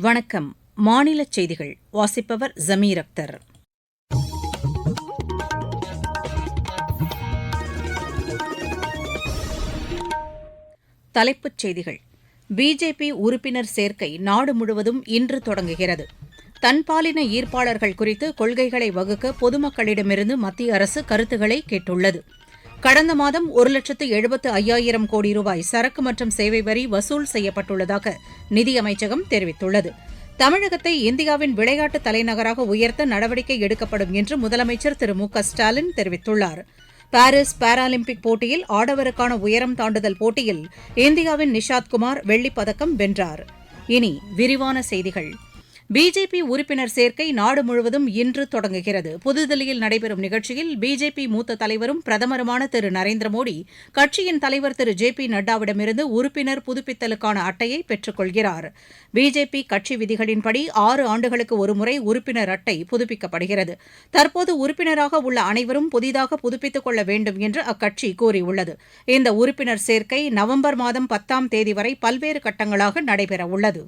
வணக்கம். மாநில செய்திகள். வாசிப்பவர் ஜமீர் அக்தர். தலைப்புச் செய்திகள். பிஜேபி உறுப்பினர் சேர்க்கை நாடு முழுவதும் இன்று தொடங்குகிறது. தன்பாலின ஈர்ப்பாளர்கள் குறித்து கொள்கைகளை வகுக்க பொதுமக்களிடமிருந்து மத்திய அரசு கருத்துக்களை கேட்டுள்ளது. கடந்த மாதம் ஒரு லட்சத்து எழுபத்து ஐயாயிரம் கோடி ரூபாய் சரக்கு மற்றும் சேவை வரி வசூல் செய்யப்பட்டுள்ளதாக நிதியமைச்சகம் தெரிவித்துள்ளது. தமிழகத்தை இந்தியாவின் விளையாட்டு தலைநகராக உயர்த்த நடவடிக்கை எடுக்கப்படும் என்று முதலமைச்சர் திரு மு க ஸ்டாலின் தெரிவித்துள்ளார். பாரிஸ் பாராலிம்பிக் போட்டியில் ஆடவருக்கான உயரம் தாண்டுதல் போட்டியில் இந்தியாவின் நிஷாத் குமார் வெள்ளிப் பதக்கம் வென்றார். இனி விரிவான செய்திகள். பிஜேபி உறுப்பினர் சேர்க்கை நாடு முழுவதும் இன்று தொடங்குகிறது. புதுதில்லியில் நடைபெறும் நிகழ்ச்சியில் பிஜேபி மூத்த தலைவரும் பிரதமருமான திரு நரேந்திர மோடி கட்சியின் தலைவர் திரு ஜே பி நட்டாவிடமிருந்து உறுப்பினர் புதுப்பித்தலுக்கான அட்டையை பெற்றுக்கொள்கிறார் பிஜேபி கட்சி விதிகளின்படி ஆறு ஆண்டுகளுக்கு ஒருமுறை உறுப்பினர் அட்டை புதுப்பிக்கப்படுகிறது. தற்போது உறுப்பினராக உள்ள அனைவரும் புதிதாக புதுப்பித்துக் கொள்ள வேண்டும் என்று அக்கட்சி கூறியுள்ளது. இந்த உறுப்பினர் சேர்க்கை நவம்பர் மாதம் பத்தாம் தேதி வரை பல்வேறு கட்டங்களாக நடைபெறவுள்ளது.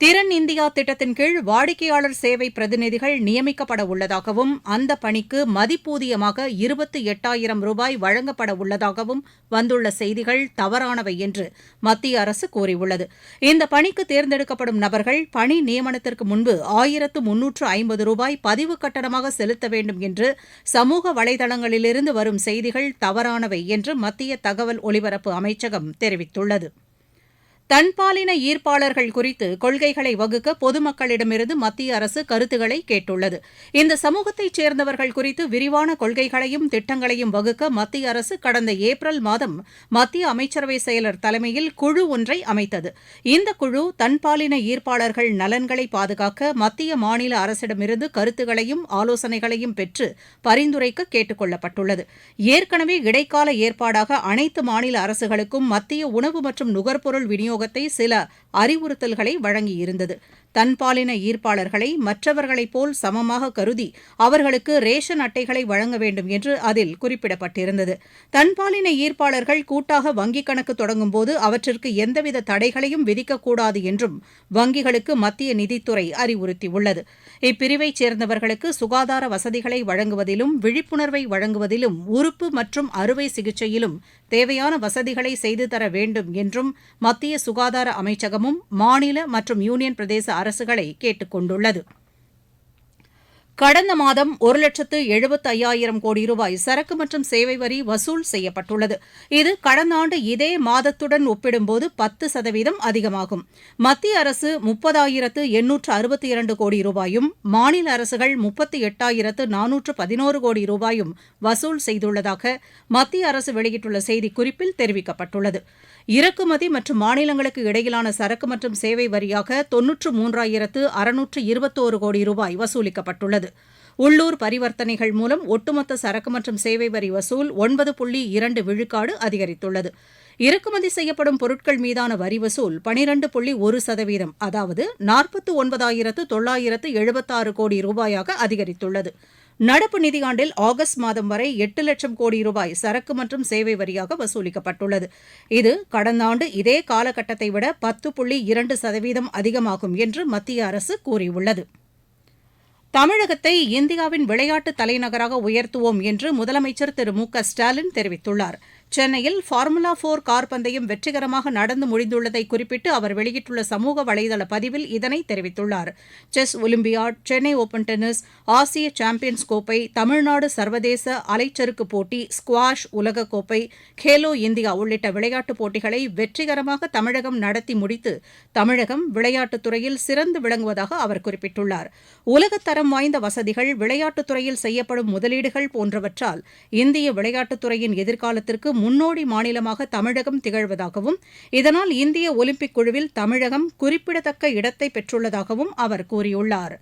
திறன் இந்தியா திட்டத்தின் கீழ் வாடிக்கையாளர் சேவை பிரதிநிதிகள் நியமிக்கப்பட உள்ளதாகவும் அந்த பணிக்கு மதிப்பூதியமாக இருபத்து எட்டாயிரம் ரூபாய் வழங்கப்பட உள்ளதாகவும் வந்துள்ள செய்திகள் தவறானவை என்று மத்திய அரசு கூறியுள்ளது. இந்த பணிக்கு தேர்ந்தெடுக்கப்படும் நபர்கள் பணி நியமனத்திற்கு முன்பு ஆயிரத்து முன்னூற்று ஐம்பது ரூபாய் பதிவு கட்டணமாக செலுத்த வேண்டும் என்று சமூக வலைதளங்களிலிருந்து வரும் செய்திகள் தவறானவை என்று மத்திய தகவல் ஒலிபரப்பு அமைச்சகம் தெரிவித்துள்ளது. தன்பாலின ஈர்ப்பாளர்கள் குறித்து கொள்கைகளை வகுக்க பொதுமக்களிடமிருந்து மத்திய அரசு கருத்துக்களை கேட்டுள்ளது. இந்த சமூகத்தைச் சேர்ந்தவர்கள் குறித்து விரிவான கொள்கைகளையும் திட்டங்களையும் வகுக்க மத்திய அரசு கடந்த ஏப்ரல் மாதம் மத்திய அமைச்சரவை செயலர் தலைமையில் குழு ஒன்றை அமைத்தது. இந்த குழு தன்பாலின ஈர்ப்பாளர்கள் நலன்களை பாதுகாக்க மத்திய மாநில அரசிடமிருந்து கருத்துக்களையும் ஆலோசனைகளையும் பெற்று பரிந்துரைக்க கேட்டுக் கொள்ளப்பட்டுள்ளது ஏற்கனவே இடைக்கால ஏற்பாடாக அனைத்து மாநில அரசுகளுக்கும் மத்திய உணவு மற்றும் நுகர்பொருள் விநியோக சமூகத்தை சில அறிவுறுத்தல்களை வழங்கியிருந்தது. தன்பாலின ஈர்ப்பாளர்களை மற்றவர்களைப் போல் சமமாக கருதி அவர்களுக்கு ரேஷன் அட்டைகளை வழங்க வேண்டும் என்று அதில் குறிப்பிடப்பட்டிருந்தது. தன்பாலின ஈர்ப்பாளர்கள் கூட்டாக வங்கிக் கணக்கு தொடங்கும்போது அவற்றிற்கு எந்தவித தடைகளையும் விதிக்கக்கூடாது என்றும் வங்கிகளுக்கு மத்திய நிதித்துறை அறிவுறுத்தியுள்ளது. இப்பிரிவைச் சேர்ந்தவர்களுக்கு சுகாதார வசதிகளை வழங்குவதிலும் விழிப்புணர்வை வழங்குவதிலும் உறுப்பு மற்றும் அறுவை சிகிச்சையிலும் தேவையான வசதிகளை செய்து தர வேண்டும் என்றும் மத்திய சுகாதார அமைச்சகமும் மாநில மற்றும் யூனியன் பிரதேச அரசுகளை கேட்டுக் கொண்டுள்ளது கடந்த மாதம் ஒரு லட்சத்து எழுபத்து ஐயாயிரம் கோடி ரூபாய் சரக்கு மற்றும் சேவை வரி வசூல் செய்யப்பட்டுள்ளது. இது கடந்த ஆண்டு இதே மாதத்துடன் ஒப்பிடும்போது பத்து சதவீதம் அதிகமாகும். மத்திய அரசு முப்பதாயிரத்து எண்ணூற்று அறுபத்தி இரண்டு கோடி ரூபாயும் மாநில அரசுகள் முப்பத்தி எட்டாயிரத்து நானூற்று பதினோரு கோடி ரூபாயும் வசூல் செய்துள்ளதாக மத்திய அரசு வெளியிட்டுள்ள செய்திக்குறிப்பில் தெரிவிக்கப்பட்டுள்ளது. இறக்குமதி மற்றும் மாநிலங்களுக்கு இடையிலான சரக்கு மற்றும் சேவை வரியாக தொன்னூற்று மூன்றாயிரத்து அறுநூற்று இருபத்தோரு கோடி ரூபாய் வசூலிக்கப்பட்டுள்ளது. உள்ளூர் பரிவர்த்தனைகள் மூலம் ஒட்டுமொத்த சரக்கு மற்றும் சேவை வரி வசூல் ஒன்பது புள்ளி இரண்டு விழுக்காடு அதிகரித்துள்ளது. இறக்குமதி செய்யப்படும் பொருட்கள் மீதான வரி வசூல் பனிரண்டு புள்ளி ஒரு சதவீதம் அதாவது நாற்பத்து ஒன்பதாயிரத்து தொள்ளாயிரத்து எழுபத்தாறு கோடி ரூபாயாக அதிகரித்துள்ளது. நடப்பு நிதியாண்டில் ஆகஸ்ட் மாதம் வரை எட்டு லட்சம் கோடி ரூபாய் சரக்கு மற்றும் சேவை வரியாக வசூலிக்கப்பட்டுள்ளது. இது கடந்த ஆண்டு இதே காலகட்டத்தை விட பத்து புள்ளி இரண்டு சதவீதம் அதிகமாகும் என்று மத்திய அரசு கூறியுள்ளது. தமிழகத்தை இந்தியாவின் விளையாட்டு தலைநகராக உயர்த்துவோம் என்று முதலமைச்சர் திரு மு க ஸ்டாலின் தெரிவித்துள்ளார். சென்னையில் ஃபார்முலா போர் கார் பந்தயம் வெற்றிகரமாக நடந்து முடிந்துள்ளதை குறிப்பிட்டு அவர் வெளியிட்டுள்ள சமூக வலைதள பதிவில் இதனை தெரிவித்துள்ளார். Chess olympiad Chennai open tennis ஆசிய சாம்பியன்ஸ் கோப்பை தமிழ்நாடு சர்வதேச அலைச்சறுக்கு போட்டி ஸ்குவாஷ் உலகக்கோப்பை கேலோ இந்தியா உள்ளிட்ட விளையாட்டுப் போட்டிகளை வெற்றிகரமாக தமிழகம் நடத்தி முடித்து தமிழகம் விளையாட்டுத் துறையில் சிறந்து விளங்குவதாக அவர் குறிப்பிட்டுள்ளார். உலகத்தரம் வாய்ந்த வசதிகள் விளையாட்டுத் துறையில் செய்யப்படும் முதலீடுகள் போன்றவற்றால் இந்திய விளையாட்டுத் துறையின் எதிர்காலத்திற்கு முன்னோடி மாநிலமாக தமிழகம் திகழ்வதாகவும் இதனால் இந்திய ஒலிம்பிக் குழுவில் தமிழகம் குறிப்பிடத்தக்க இடத்தை பெற்றுள்ளதாகவும் அவர் கூறியுள்ளார்.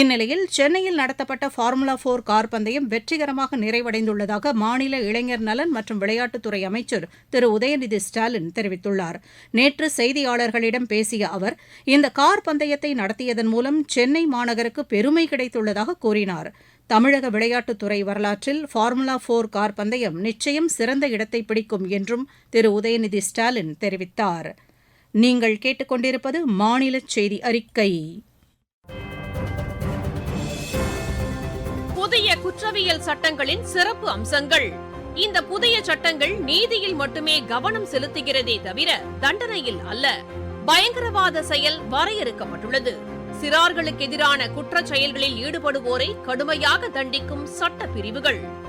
இந்நிலையில் சென்னையில் நடத்தப்பட்ட ஃபார்முலா போர் கார் பந்தயம் வெற்றிகரமாக நிறைவடைந்துள்ளதாக மாநில இளைஞர் நலன் மற்றும் விளையாட்டுத்துறை அமைச்சர் திரு. உதயநிதி ஸ்டாலின் தெரிவித்துள்ளார். நேற்று செய்தியாளர்களிடம் பேசிய அவர் இந்த கார் பந்தயத்தை நடத்தியதன் மூலம் சென்னை மாநகருக்கு பெருமை கிடைத்துள்ளதாக கூறினார். தமிழக விளையாட்டுத்துறை வரலாற்றில் ஃபார்முலா போர் கார் பந்தயம் நிச்சயம் சிறந்த இடத்தை பிடிக்கும் என்றும் திரு. உதயநிதி ஸ்டாலின் தெரிவித்தார். நீங்கள் கேட்டுக்கொண்டிருப்பது மாநில செய்தி அறிக்கை. புதிய குற்றவியல் சட்டங்களின் சிறப்பு அம்சங்கள். இந்த புதிய சட்டங்கள் நீதியில் மட்டுமே கவனம் செலுத்துகிறதே தவிர தண்டனையில் அல்ல. பயங்கரவாத செயல் வரையறுக்கப்பட்டுள்ளது. சிறார்களுக்கு எதிரான குற்றச் செயல்களில் ஈடுபடுவோரை கடுமையாக தண்டிக்கும் சட்ட பிரிவுகள்.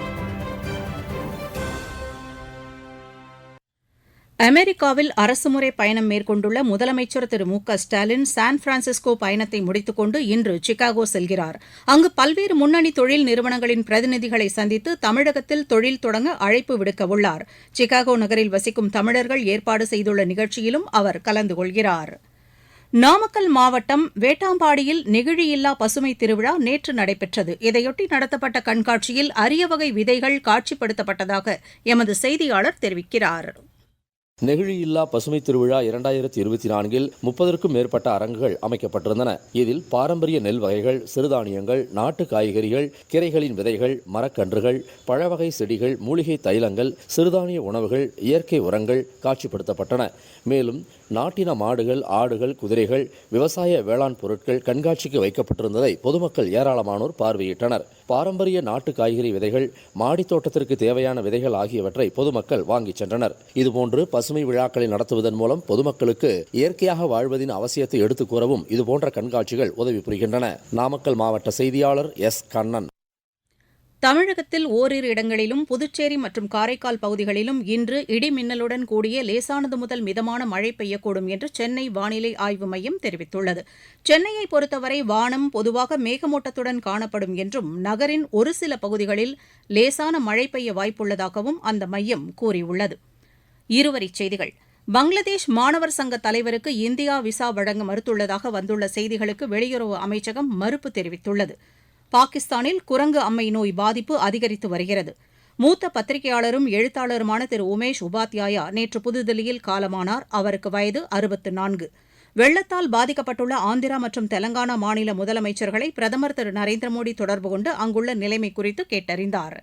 அமெரிக்காவில் அரசுமுறை பயணம் மேற்கொண்டுள்ள முதலமைச்சர் திரு மு க ஸ்டாலின் சான் பிரான்சிஸ்கோ பயணத்தை முடித்துக்கொண்டு இன்று சிகாகோ செல்கிறார். அங்கு பல்வேறு முன்னணி தொழில் நிறுவனங்களின் பிரதிநிதிகளை சந்தித்து தமிழகத்தில் தொழில் தொடங்க அழைப்பு விடுக்கவுள்ளார் சிகாகோ நகரில் வசிக்கும் தமிழர்கள் ஏற்பாடு செய்துள்ள நிகழ்ச்சியிலும் அவர் கலந்து கொள்கிறார். நாமக்கல் மாவட்டம் வேட்டாம்பாடியில் நெகிழியில்லா பசுமை திருவிழா நேற்று நடைபெற்றது. இதையொட்டி நடத்தப்பட்ட கண்காட்சியில் அரிய வகை விதைகள் காட்சிப்படுத்தப்பட்டதாக எமது செய்தியாளர் தெரிவிக்கிறார். நெகிழியில்லா பசுமை திருவிழா இரண்டாயிரத்தி இருபத்தி நான்கில் முப்பதற்கும் மேற்பட்ட அரங்குகள் அமைக்கப்பட்டிருந்தன. இதில் பாரம்பரிய நெல் வகைகள் சிறுதானியங்கள் நாட்டு காய்கறிகள் கீரைகளின் விதைகள் மரக்கன்றுகள் பழவகை செடிகள் மூலிகை தைலங்கள் சிறுதானிய உணவுகள் இயற்கை உரங்கள் காட்சிப்படுத்தப்பட்டன. மேலும் நாட்டின மாடுகள் ஆடுகள் குதிரைகள் விவசாய வேளாண் பொருட்கள் கண்காட்சிக்கு வைக்கப்பட்டிருந்ததை பொதுமக்கள் ஏராளமானோர் பார்வையிட்டனர். பாரம்பரிய நாட்டு காய்கறி விதைகள் மாடித் தோட்டத்திற்கு தேவையான விதைகள் ஆகியவற்றை பொதுமக்கள் வாங்கிச் சென்றனர். இதுபோன்று பசுமை விழாக்களை நடத்துவதன் மூலம் பொதுமக்களுக்கு இயற்கையாக வாழ்வதின் அவசியத்தை எடுத்துக் கூறவும் இதுபோன்ற கண்காட்சிகள் உதவி புரிகின்றன. நாமக்கல் மாவட்ட செய்தியாளர் எஸ். கண்ணன். தமிழகத்தில் ஓரிரு இடங்களிலும் புதுச்சேரி மற்றும் காரைக்கால் பகுதிகளிலும் இன்று இடி மின்னலுடன் கூடிய லேசானது முதல் மிதமான மழை பெய்யக்கூடும் என்று சென்னை வானிலை ஆய்வு மையம் தெரிவித்துள்ளது. சென்னையை பொறுத்தவரை வானம் பொதுவாக மேகமூட்டத்துடன் காணப்படும் என்றும் நகரின் ஒரு சில பகுதிகளில் லேசான மழை பெய்ய வாய்ப்புள்ளதாகவும் அந்த மையம் கூறியுள்ளது. இருவரிச் செய்திகள். பங்களாதேஷ் மாணவர் சங்க தலைவருக்கு இந்தியா விசா வழங்க மறுத்துள்ளதாக வந்துள்ள செய்திகளுக்கு வெளியுறவு அமைச்சகம் மறுப்பு தெரிவித்துள்ளது. பாகிஸ்தானில் குரங்கு அம்மை நோய் பாதிப்பு அதிகரித்து வருகிறது. மூத்த பத்திரிகையாளரும் எழுத்தாளருமான திரு. உமேஷ் உபாத்யாயா நேற்று புதுதில்லியில் காலமானார். அவருக்கு வயது அறுபத்து நான்கு. வெள்ளத்தால் பாதிக்கப்பட்டுள்ள ஆந்திரா மற்றும் தெலங்கானா மாநில முதலமைச்சர்களை பிரதமர் திரு. நரேந்திர மோடி தொடர்பு கொண்டு அங்குள்ள நிலைமை குறித்து கேட்டறிந்தார்.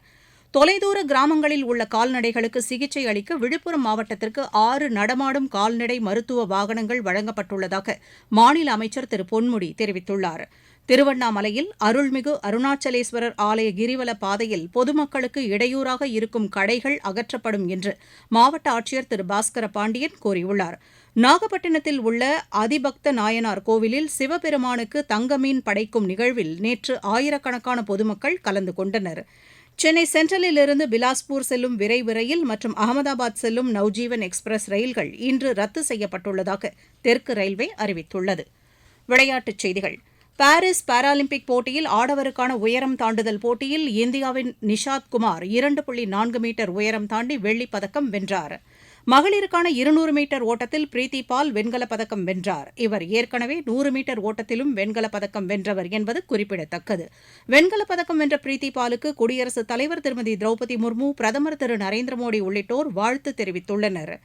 தொலைதூர கிராமங்களில் உள்ள கால்நடைகளுக்கு சிகிச்சை அளிக்க விழுப்புரம் மாவட்டத்திற்கு ஆறு நடமாடும் கால்நடை மருத்துவ வாகனங்கள் வழங்கப்பட்டுள்ளதாக மாநில அமைச்சர் திரு பொன்முடி தெரிவித்துள்ளார். திருவண்ணாமலையில் அருள்மிகு அருணாச்சலேஸ்வரர் ஆலய கிரிவல பாதையில் பொதுமக்களுக்கு இடையூறாக இருக்கும் கடைகள் அகற்றப்படும் என்று மாவட்ட ஆட்சியர் திரு பாஸ்கர பாண்டியன் கூறியுள்ளார். நாகப்பட்டினத்தில் உள்ள அதிபக்த நாயனார் கோவிலில் சிவபெருமானுக்கு தங்கமீன் படைக்கும் நிகழ்வில் நேற்று ஆயிரக்கணக்கான பொதுமக்கள் கலந்து கொண்டனர். சென்னை சென்ட்ரலிலிருந்து பிலாஸ்பூர் செல்லும் விரைவு ரயில் மற்றும் அகமதாபாத் செல்லும் நவ்ஜீவன் எக்ஸ்பிரஸ் ரயில்கள் இன்று ரத்து செய்யப்பட்டுள்ளதாக தெற்கு ரயில்வே அறிவித்துள்ளது. விளையாட்டுச் செய்திகள். பாரிஸ் பாராலிம்பிக் போட்டியில் ஆடவருக்கான உயரம் தாண்டுதல் போட்டியில் இந்தியாவின் நிஷாத் குமார் இரண்டு புள்ளி நான்கு மீட்டர் உயரம் தாண்டி வெள்ளிப் பதக்கம் வென்றார். மகளிருக்கான இருநூறு மீட்டர் ஓட்டத்தில் பிரீத்தி பால் வெண்கலப் பதக்கம் வென்றார். இவர் ஏற்கனவே நூறு மீட்டர் ஓட்டத்திலும் வெண்கலப் பதக்கம் வென்றவர் என்பது குறிப்பிடத்தக்கது. வெண்கலப் பதக்கம் வென்ற பிரீத்தி பாலுக்கு குடியரசுத் தலைவர் திருமதி திரௌபதி முர்மு பிரதமர் திரு நரேந்திர மோடி உள்ளிட்டோர் வாழ்த்து தெரிவித்துள்ளனா்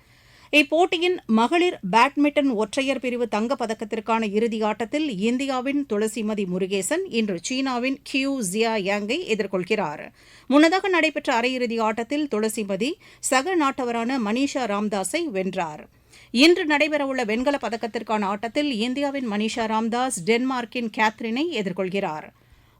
இப்போட்டியின் மகளிர் பேட்மிண்டன் ஒற்றையர் பிரிவு தங்கப்பதக்கத்திற்கான பதக்கத்திற்கான இறுதி ஆட்டத்தில் இந்தியாவின் துளசிமதி முருகேசன் இன்று சீனாவின் கியூ ஜியா யாங்கை எதிர்கொள்கிறார். முன்னதாக நடைபெற்ற அரையிறுதி ஆட்டத்தில் துளசிமதி சக நாட்டவரான மனிஷா ராம்தாஸை வென்றார். இன்று நடைபெறவுள்ள வெண்கலப் பதக்கத்திற்கான ஆட்டத்தில் இந்தியாவின் மனிஷா ராம்தாஸ் டென்மார்க்கின் கேத்ரினை எதிர்கொள்கிறார்.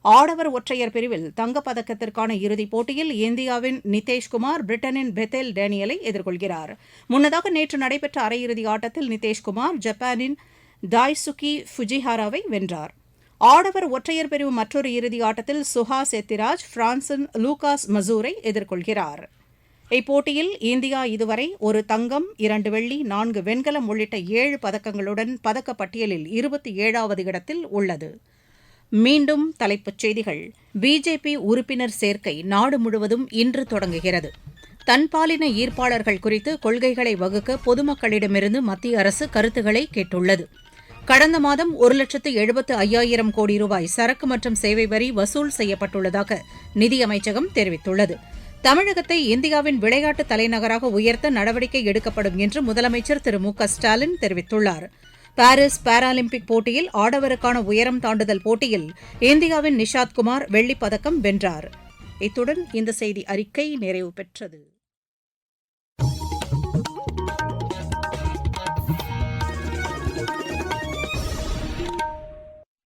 ஆடவர் ஒற்றையர் பிரிவில் தங்கப்பதக்கத்திற்கான இறுதிப் போட்டியில் இந்தியாவின் நிதேஷ்குமார் பிரிட்டனின் பெத்தேல் டேனியலை எதிர்கொள்கிறார். முன்னதாக நேற்று நடைபெற்ற அரையிறுதி ஆட்டத்தில் நிதேஷ்குமார் ஜப்பானின் தாய்சுகி ஃபுஜிஹாராவை வென்றார். ஆடவர் ஒற்றையர் பிரிவு மற்றொரு இறுதி ஆட்டத்தில் சுஹாஸ் எத்திராஜ் பிரான்சின் லூகாஸ் மசூரை எதிர்கொள்கிறார். இப்போட்டியில் இந்தியா இதுவரை ஒரு தங்கம் இரண்டு வெள்ளி நான்கு வெண்கலம் உள்ளிட்ட ஏழு பதக்கங்களுடன் பதக்கப்பட்டியலில் இருபத்தி ஏழாவது இடத்தில் உள்ளது. மீண்டும் தலைப்புச் செய்திகள். பிஜேபி உறுப்பினர் சேர்க்கை நாடு முழுவதும் இன்று தொடங்குகிறது. தன்பாலின ஈர்ப்பாளர்கள் குறித்து கொள்கைகளை வகுக்க பொதுமக்களிடமிருந்து மத்திய அரசு கருத்துக்களை கேட்டுள்ளது. கடந்த மாதம் ஒரு லட்சத்து எழுபத்து ஐயாயிரம் கோடி ரூபாய் சரக்கு மற்றும் சேவை வரி வசூல் செய்யப்பட்டுள்ளதாக நிதியமைச்சகம் தெரிவித்துள்ளது. தமிழகத்தை இந்தியாவின் விளையாட்டு தலைநகராக உயர்த்த நடவடிக்கை எடுக்கப்படும் என்று முதலமைச்சர் திரு மு க ஸ்டாலின் தெரிவித்துள்ளார். பாரிஸ் பாராலிம்பிக் போட்டியில் ஆடவருக்கான உயரம் தாண்டுதல் போட்டியில் இந்தியாவின் நிஷாத் குமார் வெள்ளிப் பதக்கம் வென்றார். இத்துடன் இந்த செய்தி அறிக்கை நிறைவு பெற்றது.